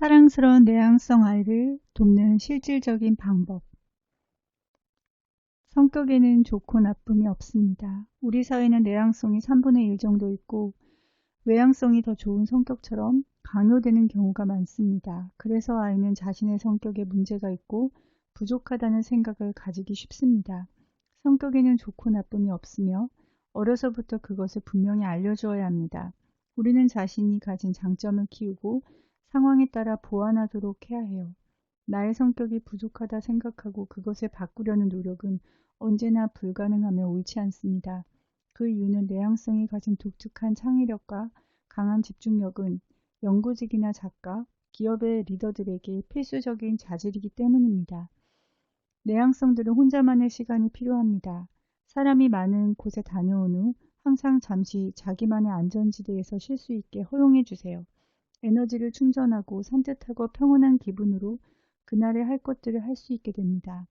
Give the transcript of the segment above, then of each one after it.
사랑스러운 내향성 아이를 돕는 실질적인 방법 성격에는 좋고 나쁨이 없습니다. 우리 사회는 내향성이 3분의 1 정도 있고 외향성이 더 좋은 성격처럼 강요되는 경우가 많습니다. 그래서 아이는 자신의 성격에 문제가 있고 부족하다는 생각을 가지기 쉽습니다. 성격에는 좋고 나쁨이 없으며 어려서부터 그것을 분명히 알려주어야 합니다. 우리는 자신이 가진 장점을 키우고 상황에 따라 보완하도록 해야 해요. 나의 성격이 부족하다 생각하고 그것을 바꾸려는 노력은 언제나 불가능하며 옳지 않습니다. 그 이유는 내향성이 가진 독특한 창의력과 강한 집중력은 연구직이나 작가, 기업의 리더들에게 필수적인 자질이기 때문입니다. 내향성들은 혼자만의 시간이 필요합니다. 사람이 많은 곳에 다녀온 후 항상 잠시 자기만의 안전지대에서 쉴 수 있게 허용해 주세요. 에너지를 충전하고 산뜻하고 평온한 기분으로 그날에 할 것들을 할 수 있게 됩니다.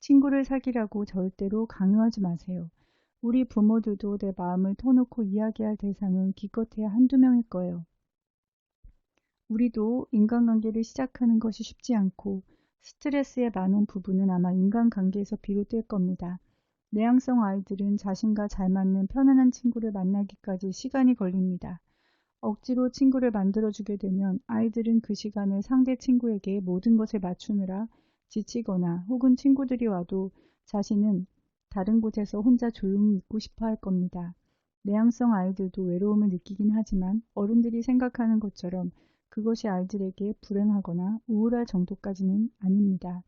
친구를 사귀라고 절대로 강요하지 마세요. 우리 부모들도 내 마음을 터놓고 이야기할 대상은 기껏해야 한두 명일 거예요. 우리도 인간관계를 시작하는 것이 쉽지 않고 스트레스의 많은 부분은 아마 인간관계에서 비롯될 겁니다. 내향성 아이들은 자신과 잘 맞는 편안한 친구를 만나기까지 시간이 걸립니다. 억지로 친구를 만들어주게 되면 아이들은 그 시간을 상대 친구에게 모든 것을 맞추느라 지치거나 혹은 친구들이 와도 자신은 다른 곳에서 혼자 조용히 있고 싶어 할 겁니다. 내향성 아이들도 외로움을 느끼긴 하지만 어른들이 생각하는 것처럼 그것이 아이들에게 불행하거나 우울할 정도까지는 아닙니다.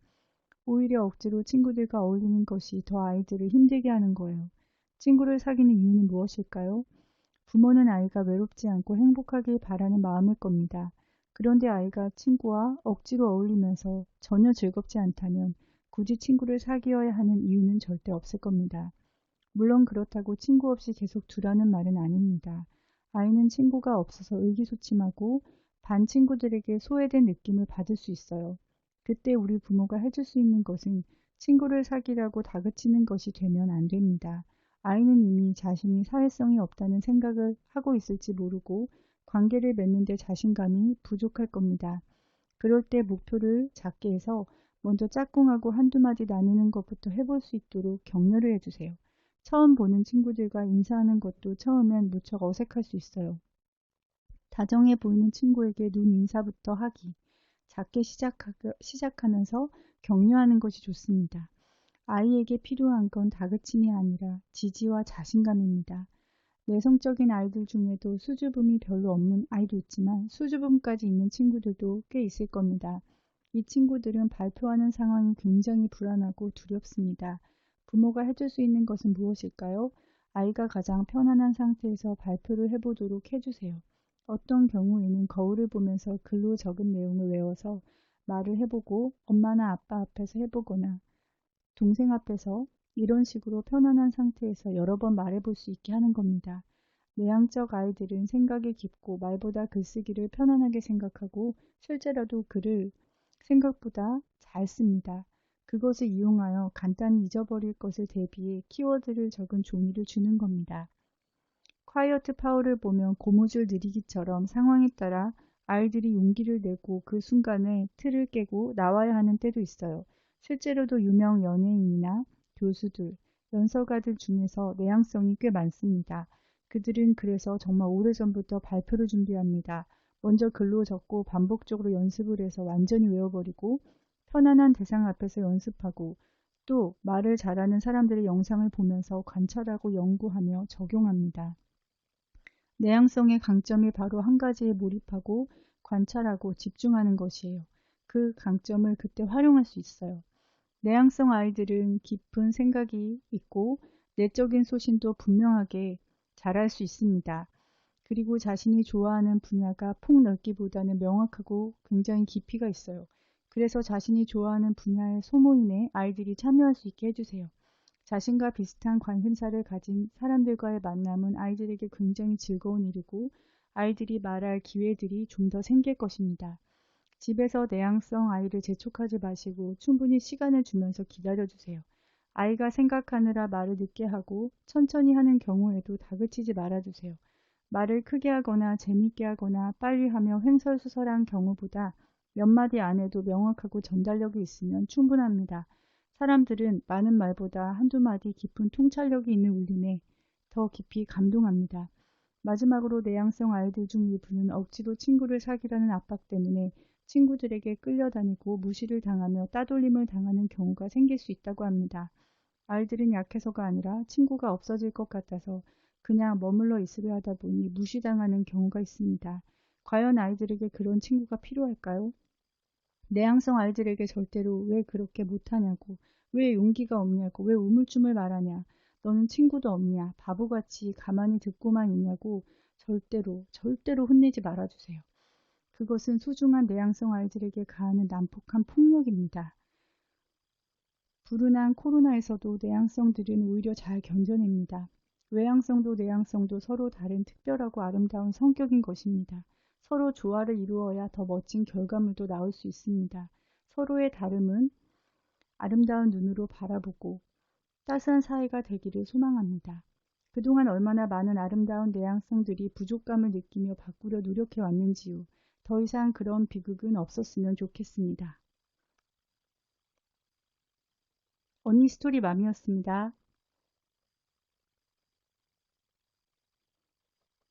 오히려 억지로 친구들과 어울리는 것이 더 아이들을 힘들게 하는 거예요. 친구를 사귀는 이유는 무엇일까요? 부모는 아이가 외롭지 않고 행복하길 바라는 마음일 겁니다. 그런데 아이가 친구와 억지로 어울리면서 전혀 즐겁지 않다면 굳이 친구를 사귀어야 하는 이유는 절대 없을 겁니다. 물론 그렇다고 친구 없이 계속 두라는 말은 아닙니다. 아이는 친구가 없어서 의기소침하고 반 친구들에게 소외된 느낌을 받을 수 있어요. 그때 우리 부모가 해줄 수 있는 것은 친구를 사귀라고 다그치는 것이 되면 안 됩니다. 아이는 이미 자신이 사회성이 없다는 생각을 하고 있을지 모르고 관계를 맺는데 자신감이 부족할 겁니다. 그럴 때 목표를 작게 해서 먼저 짝꿍하고 한두 마디 나누는 것부터 해볼 수 있도록 격려를 해주세요. 처음 보는 친구들과 인사하는 것도 처음엔 무척 어색할 수 있어요. 다정해 보이는 친구에게 눈 인사부터 하기. 작게 시작하면서 격려하는 것이 좋습니다. 아이에게 필요한 건 다그침이 아니라 지지와 자신감입니다. 내성적인 아이들 중에도 수줍음이 별로 없는 아이도 있지만 수줍음까지 있는 친구들도 꽤 있을 겁니다. 이 친구들은 발표하는 상황이 굉장히 불안하고 두렵습니다. 부모가 해줄 수 있는 것은 무엇일까요? 아이가 가장 편안한 상태에서 발표를 해보도록 해주세요. 어떤 경우에는 거울을 보면서 글로 적은 내용을 외워서 말을 해보고 엄마나 아빠 앞에서 해보거나 동생 앞에서 이런 식으로 편안한 상태에서 여러 번 말해볼 수 있게 하는 겁니다. 내향적 아이들은 생각이 깊고 말보다 글쓰기를 편안하게 생각하고 실제로도 글을 생각보다 잘 씁니다. 그것을 이용하여 간단히 잊어버릴 것을 대비해 키워드를 적은 종이를 주는 겁니다. 콰이어트 파워를 보면 고무줄 느리기처럼 상황에 따라 아이들이 용기를 내고 그 순간에 틀을 깨고 나와야 하는 때도 있어요. 실제로도 유명 연예인이나 교수들, 연설가들 중에서 내향성이 꽤 많습니다. 그들은 그래서 정말 오래전부터 발표를 준비합니다. 먼저 글로 적고 반복적으로 연습을 해서 완전히 외워버리고 편안한 대상 앞에서 연습하고 또 말을 잘하는 사람들의 영상을 보면서 관찰하고 연구하며 적용합니다. 내향성의 강점이 바로 한 가지에 몰입하고 관찰하고 집중하는 것이에요. 그 강점을 그때 활용할 수 있어요. 내향성 아이들은 깊은 생각이 있고 내적인 소신도 분명하게 잘할 수 있습니다. 그리고 자신이 좋아하는 분야가 폭넓기보다는 명확하고 굉장히 깊이가 있어요. 그래서 자신이 좋아하는 분야의 소모임에 아이들이 참여할 수 있게 해주세요. 자신과 비슷한 관심사를 가진 사람들과의 만남은 아이들에게 굉장히 즐거운 일이고 아이들이 말할 기회들이 좀 더 생길 것입니다. 집에서 내향성 아이를 재촉하지 마시고 충분히 시간을 주면서 기다려주세요. 아이가 생각하느라 말을 늦게 하고 천천히 하는 경우에도 다그치지 말아주세요. 말을 크게 하거나 재밌게 하거나 빨리 하며 횡설수설한 경우보다 몇 마디 안 해도 명확하고 전달력이 있으면 충분합니다. 사람들은 많은 말보다 한두 마디 깊은 통찰력이 있는 울림에 더 깊이 감동합니다. 마지막으로 내향성 아이들 중 일부는 억지로 친구를 사귀라는 압박 때문에 친구들에게 끌려다니고 무시를 당하며 따돌림을 당하는 경우가 생길 수 있다고 합니다. 아이들은 약해서가 아니라 친구가 없어질 것 같아서 그냥 머물러 있으려 하다 보니 무시당하는 경우가 있습니다. 과연 아이들에게 그런 친구가 필요할까요? 내향성 아이들에게 절대로 왜 그렇게 못하냐고, 왜 용기가 없냐고, 왜 우물쭈물 말하냐, 너는 친구도 없냐, 바보같이 가만히 듣고만 있냐고 절대로, 절대로 혼내지 말아주세요. 그것은 소중한 내향성 아이들에게 가하는 난폭한 폭력입니다. 불운한 코로나에서도 내향성들은 오히려 잘 견뎌냅니다. 외향성도 내향성도 서로 다른 특별하고 아름다운 성격인 것입니다. 서로 조화를 이루어야 더 멋진 결과물도 나올 수 있습니다. 서로의 다름은 아름다운 눈으로 바라보고 따스한 사이가 되기를 소망합니다. 그동안 얼마나 많은 아름다운 내향성들이 부족감을 느끼며 바꾸려 노력해 왔는지요. 더 이상 그런 비극은 없었으면 좋겠습니다. 언니 스토리 맘이었습니다.